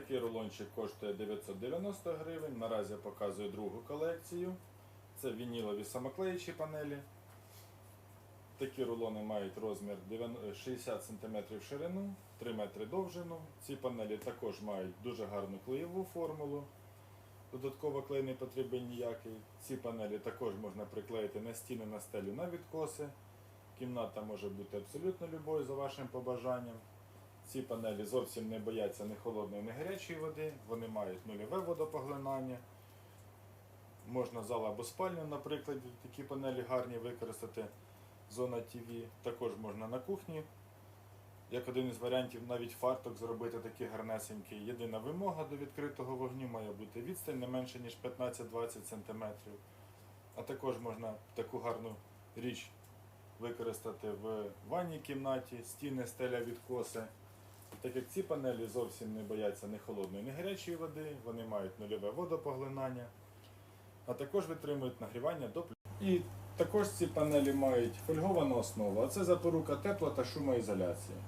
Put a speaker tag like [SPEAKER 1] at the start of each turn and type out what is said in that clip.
[SPEAKER 1] такий рулончик коштує 990 гривень. Наразі я показую другу колекцію. Це вінілові самоклеючі панелі. Такі рулони мають розмір 60 см ширину, 3 метри довжину. Ці панелі також мають дуже гарну клеєву формулу. Додатково клей не потрібен ніякий. Ці панелі також можна приклеїти на стіни, на стелю, на відкоси. Кімната може бути абсолютно любою за вашим побажанням. Ці панелі зовсім не бояться ні холодної, ні гарячої води. Вони мають нульове водопоглинання. Можна зал або спальню, наприклад, такі панелі гарні використати. Зона ТВ. Також можна на кухні. Як один із варіантів, навіть фарток зробити такий гарнесенький. Єдина вимога до відкритого вогню має бути відстань не менше, ніж 15-20 см. А також можна таку гарну річ використати в ванній кімнаті, стіни, стеля відкоси. Так як ці панелі зовсім не бояться ні холодної, ні гарячої води, вони мають нульове водопоглинання, а також витримують нагрівання до І також ці панелі мають фольговану основу, а це запорука тепла та шумоізоляції.